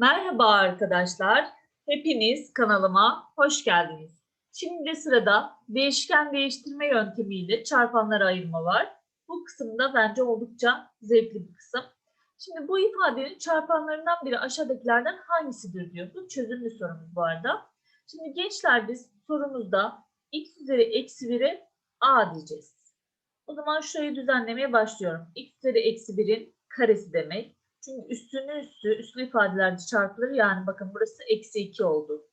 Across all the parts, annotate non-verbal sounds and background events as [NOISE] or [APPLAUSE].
Merhaba arkadaşlar. Hepiniz kanalıma hoş geldiniz. Şimdi de sırada değişken değiştirme yöntemiyle çarpanlara ayırma var. Bu kısımda bence oldukça zevkli bir kısım. Şimdi bu ifadenin çarpanlarından biri aşağıdakilerden hangisidir diyor. Bu çözümlü sorumuz bu arada. Şimdi gençler biz sorumuzda x üzeri eksi 1'e a diyeceğiz. O zaman şurayı düzenlemeye başlıyorum. x üzeri eksi 1'in karesi demek. Çünkü üstünün üstü, üslü ifadelerde çarpılır. Yani bakın burası eksi 2 oldu.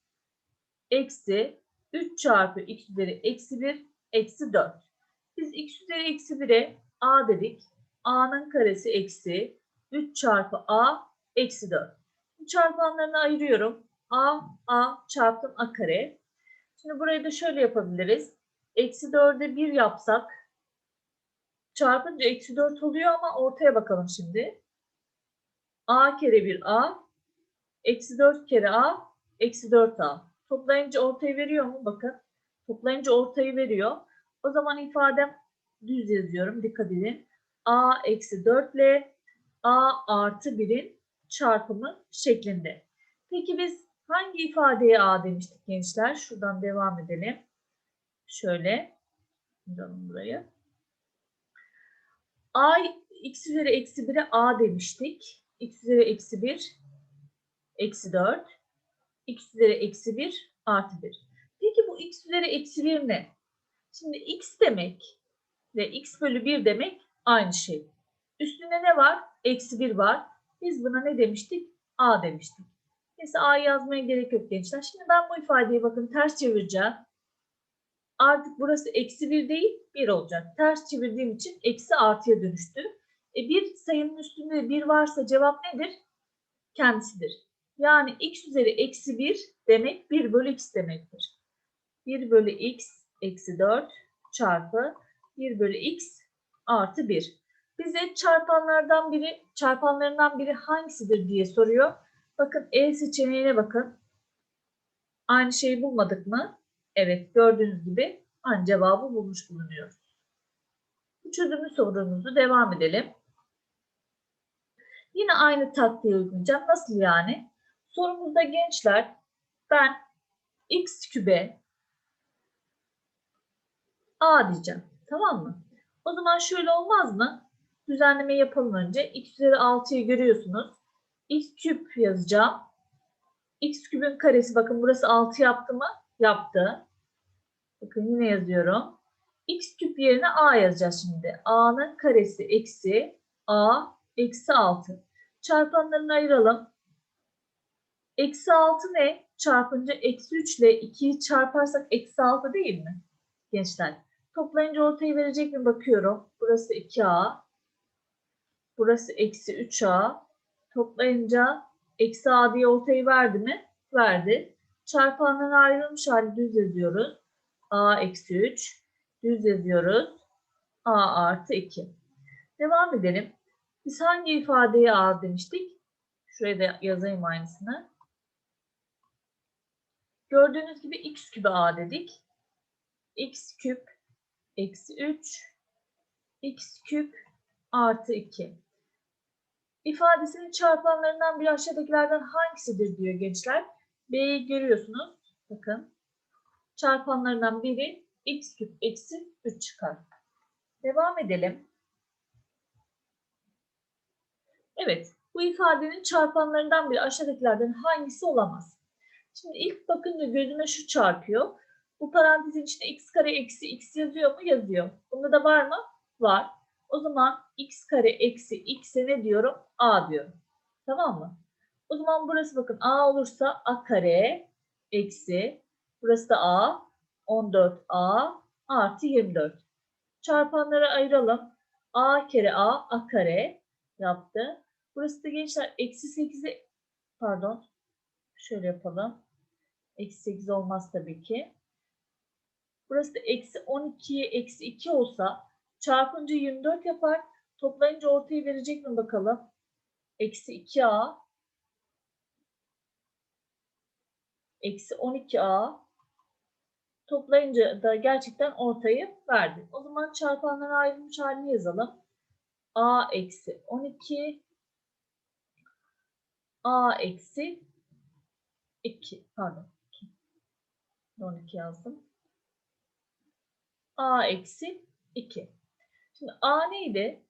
Eksi 3 çarpı x üzeri eksi 1 eksi 4. Biz x üzeri eksi 1'e a dedik. a'nın karesi eksi 3 çarpı a eksi 4. Çarpanlarını ayırıyorum. a, a çarptım a kare. Şimdi burayı da şöyle yapabiliriz. Eksi 4'e 1 yapsak çarpınca eksi 4 oluyor ama ortaya bakalım şimdi a kere 1 a eksi 4 kere a eksi 4a. Toplayınca ortayı veriyor mu? Bakın. Toplayınca ortayı veriyor. O zaman ifadem düz yazıyorum. Dikkat edin. a eksi 4 ile a artı 1'in çarpımı şeklinde. Peki biz hangi ifadeye a demiştik gençler? Şuradan devam edelim. Şöyle. Yazalım burayı. a x üzeri eksi 1'e a demiştik x üzeri eksi 1 eksi 4 x üzeri eksi 1 artı 1. Peki bu x üzeri eksi 1 ne? Şimdi x demek ve x bölü 1 demek aynı şey. Üstünde ne var? Eksi 1 var. Biz buna ne demiştik? a demiştik. Neyse a'yı yazmaya gerek yok gençler. Şimdi ben bu ifadeyi bakın ters çevireceğim. Artık burası eksi 1 değil 1 olacak. Ters çevirdiğim için eksi artıya dönüştü. E bir sayının üstünde bir varsa cevap nedir? Kendisidir. Yani x üzeri eksi 1 demek 1 bölü x demektir. 1 bölü x eksi 4 çarpı 1 bölü x artı 1. Bize çarpanlardan biri, çarpanlarından biri hangisidir diye soruyor. Bakın E seçeneğine bakın. Aynı şeyi bulmadık mı? Evet gördüğünüz gibi aynı cevabı bulmuş bulunuyoruz. Bu çözümlü sorumuzu devam edelim. Yine aynı taktiği uygulayacağım. Nasıl yani? Sorumuzda gençler ben x kübe a diyeceğim. Tamam mı? O zaman şöyle olmaz mı? Düzenleme yapalım önce. x üzeri 6'yı görüyorsunuz. x küp yazacağım. x kübün karesi bakın burası 6 yaptı mı? Yaptı. Bakın yine yazıyorum. x küp yerine a yazacağız şimdi. a'nın karesi eksi a eksi 6. Çarpanlarını ayıralım. Eksi 6 ne? Çarpınca eksi 3 ile 2'yi çarparsak eksi 6 değil mi? Gençler. Toplayınca ortayı verecek mi bakıyorum. Burası 2a. Burası eksi 3a. Toplayınca eksi a diye ortayı verdi mi? Verdi. Çarpanların ayrılmış hali düz yazıyoruz. a eksi 3. Düz yazıyoruz. a artı 2. Devam edelim. Biz hangi ifadeye a demiştik? Şuraya da yazayım aynısını. Gördüğünüz gibi x kübe a dedik. x küp eksi 3 x küp artı 2. İfadesinin çarpanlarından biri aşağıdakilerden hangisidir diyor gençler. B'yi görüyorsunuz. Bakın. Çarpanlarından biri x küp eksi 3 çıkar. Devam edelim. Evet, bu ifadenin çarpanlarından biri aşağıdakilerden hangisi olamaz? Şimdi ilk bakınca gözüme şu çarpıyor. Bu parantezin içinde x kare eksi x yazıyor mu? Yazıyor. Bunda da var mı? Var. O zaman x kare eksi x'e ne diyorum? a diyorum. Tamam mı? O zaman burası bakın a olursa a kare eksi burası da a 14a artı 24. Çarpanları ayıralım. a kere a a kare yaptı. Burası da gençler eksi 8'e pardon şöyle yapalım. Eksi 8 olmaz tabii ki. Burası da eksi 12'ye eksi 2 olsa çarpınca 24 yapar. Toplayınca ortayı verecek mi bakalım? Eksi 2a eksi 12a toplayınca da gerçekten ortayı verdi. O zaman çarpanlara ayrılmış halini yazalım. a eksi 12 a eksi 2 pardon 2. 12 yazdım. a eksi 2. Şimdi a neydi?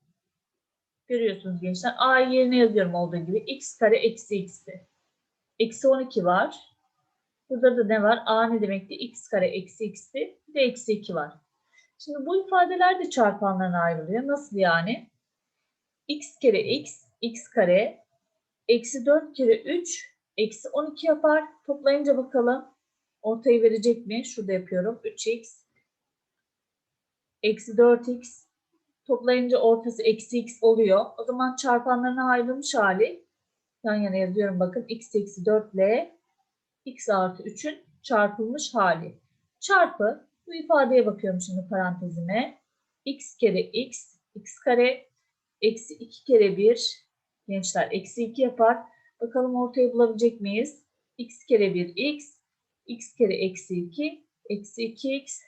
Görüyorsunuz gençler. a yerine yazıyorum olduğu gibi. x kare eksi x'ti. Eksi 12 var. Burada da ne var? a ne demekti? x kare eksi x'ti. Bir de eksi 2 var. Şimdi bu ifadeler de çarpanlarına ayrılıyor. Nasıl yani? x kere x, x kare, eksi 4 kere 3, eksi 12 yapar. Toplayınca bakalım ortayı verecek mi? Şurada yapıyorum. 3x, eksi 4x. Toplayınca ortası eksi x oluyor. O zaman çarpanlarına ayrılmış hali. Yan yana yazıyorum bakın. x eksi 4 ile x artı 3'ün çarpılmış hali. Çarpı bu ifadeye bakıyorum şimdi parantezime. x kere x, x kare, eksi 2 kere 1, gençler eksi 2 yapar. Bakalım ortayı bulabilecek miyiz? x kere 1 x, x kere eksi 2, eksi 2x.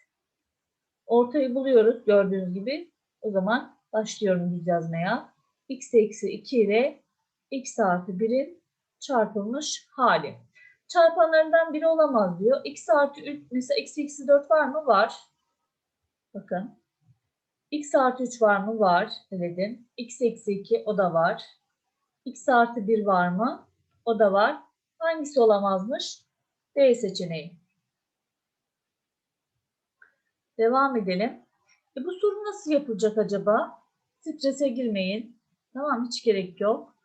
Ortayı buluyoruz gördüğünüz gibi. O zaman başlıyorum düz yazmaya. x eksi 2 ile x artı 1'in çarpılmış hali. Çarpanlarından biri olamaz diyor. x artı 3 mesela x eksi 4 var mı? Var. Bakın. x artı 3 var mı? Var. Dedim. x eksi 2 o da var. X artı 1 var mı? O da var. Hangisi olamazmış? D seçeneği. Devam edelim. E bu soru nasıl yapılacak acaba? Strese girmeyin. Tamam hiç gerek yok.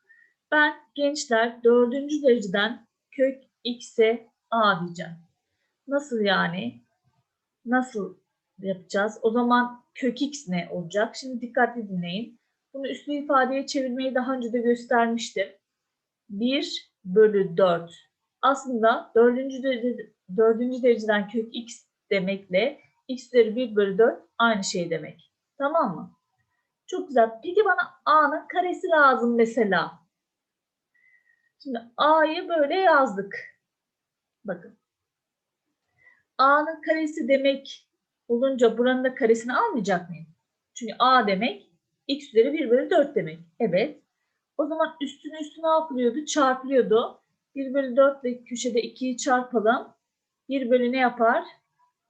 Ben gençler dördüncü dereceden kök x'e a diyeceğim. Nasıl yani? Nasıl yapacağız? O zaman kök x ne olacak? Şimdi dikkatli dinleyin. Bunu üslü ifadeye çevirmeyi daha önce de göstermiştim. 1 bölü 4. Aslında dördüncü, derece, dördüncü dereceden kök x demekle x üzeri 1 bölü 4 aynı şey demek. Tamam mı? Çok güzel. Peki bana a'nın karesi lazım mesela. Şimdi a'yı böyle yazdık. Bakın. a'nın karesi demek olunca buranın da karesini almayacak mıyım? Çünkü a demek x üzeri 1 bölü 4 demek. Evet. O zaman üstüne üstü ne yapılıyordu? Çarpılıyordu. 1 bölü 4 ile köşede 2'yi çarpalım. 1 bölü ne yapar?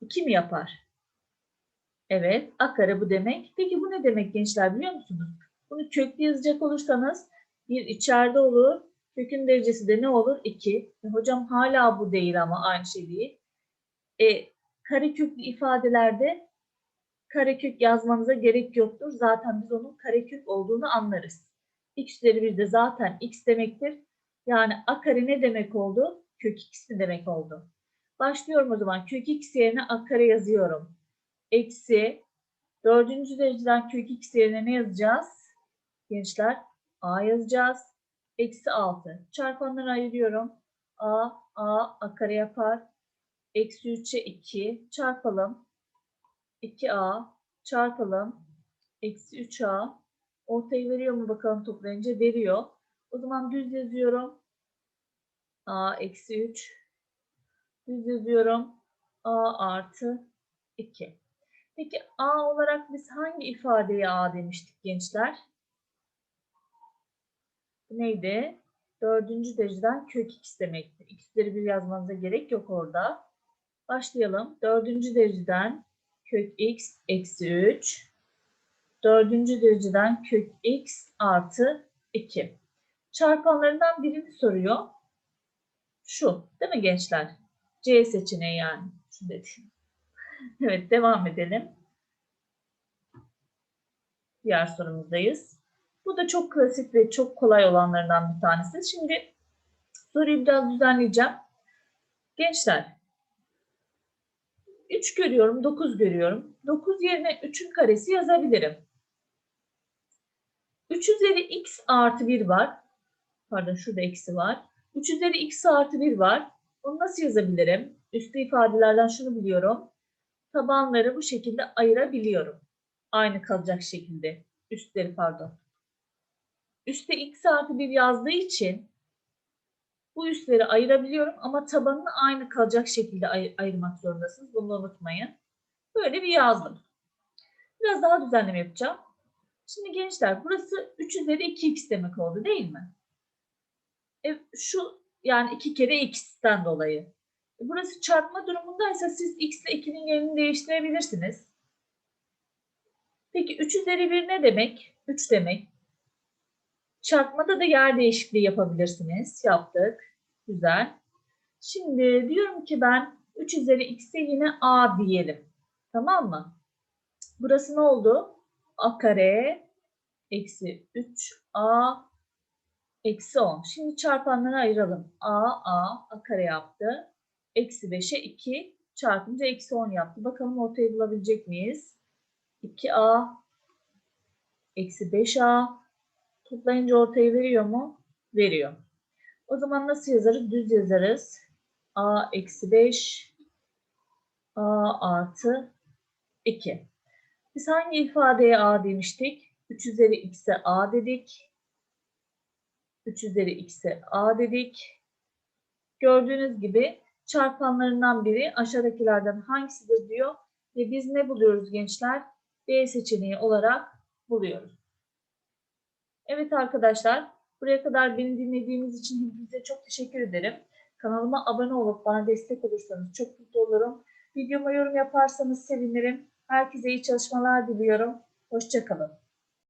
2 mi yapar? Evet. A kare bu demek. Peki bu ne demek gençler biliyor musunuz? Bunu köklü yazacak olursanız bir içeride olur. Kökün derecesi de ne olur? 2. E, hocam hala bu değil ama aynı şey değil. E, kareköklü ifadelerde karekök yazmanıza gerek yoktur. Zaten biz onun karekök olduğunu anlarız. x üzeri 1 de zaten x demektir. Yani a kare ne demek oldu? Kök x mi demek oldu? Başlıyorum o zaman. Kök x yerine a kare yazıyorum. Eksi dördüncü dereceden kök x yerine ne yazacağız? Gençler a yazacağız. Eksi 6. Çarpanları ayırıyorum. a, a, a kare yapar. Eksi 3'e 2 çarpalım. 2a çarpalım. Eksi 3a. Ortayı veriyor mu bakalım toplayınca? Veriyor. O zaman düz yazıyorum. a eksi 3. Düz yazıyorum. a artı 2. Peki a olarak biz hangi ifadeye a demiştik gençler? Neydi? Dördüncü dereceden kök x demekti. X'leri bir yazmanıza gerek yok orada. Başlayalım. Dördüncü dereceden kök x eksi 3. Dördüncü dereceden kök x artı 2. Çarpanlarından birini soruyor. Şu. Değil mi gençler? C seçeneği yani. Şunu da. [LAUGHS] Evet devam edelim. Diğer sorumuzdayız. Bu da çok klasik ve çok kolay olanlardan bir tanesi. Şimdi soruyu biraz düzenleyeceğim. Gençler 3 görüyorum, 9 görüyorum. 9 yerine 3'ün karesi yazabilirim. 3 üzeri x artı 1 var. Pardon şurada eksi var. 3 üzeri x artı 1 var. Onu nasıl yazabilirim? Üstü ifadelerden şunu biliyorum. Tabanları bu şekilde ayırabiliyorum. Aynı kalacak şekilde. Üstleri pardon. Üste x artı 1 yazdığı için bu üstleri ayırabiliyorum ama tabanını aynı kalacak şekilde ay ayırmak zorundasınız. Bunu unutmayın. Böyle bir yazdım. Biraz daha düzenleme yapacağım. Şimdi gençler burası 3 üzeri 2x demek oldu değil mi? E, şu yani 2 kere x'ten dolayı. E, Burası çarpma durumundaysa siz x ile 2'nin yerini değiştirebilirsiniz. Peki 3 üzeri 1 ne demek? 3 demek. Çarpmada da yer değişikliği yapabilirsiniz. Yaptık. Güzel. Şimdi diyorum ki ben 3 üzeri x'e yine a diyelim. Tamam mı? Burası ne oldu? a kare eksi 3a eksi 10. Şimdi çarpanları ayıralım. a, a, a kare yaptı. Eksi 5'e 2 çarpınca eksi 10 yaptı. Bakalım ortayı bulabilecek miyiz? 2a eksi 5a toplayınca ortayı veriyor mu? Veriyor. O zaman nasıl yazarız? Düz yazarız. a eksi 5 a artı 2. Biz hangi ifadeye a demiştik? 3 üzeri x'e a dedik. 3 üzeri x'e a dedik. Gördüğünüz gibi çarpanlarından biri aşağıdakilerden hangisidir diyor. Ve biz ne buluyoruz gençler? B seçeneği olarak buluyoruz. Evet arkadaşlar, buraya kadar beni dinlediğiniz için hepinize çok teşekkür ederim. Kanalıma abone olup bana destek olursanız çok mutlu olurum. Videoma yorum yaparsanız sevinirim. Herkese iyi çalışmalar diliyorum. Hoşçakalın.